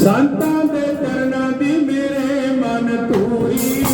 ਸੰਤਾਂ ਦੇ ਚਰਨਾਂ ਦੀ ਮੇਰੇ ਮਨ ਧੂਰੀ।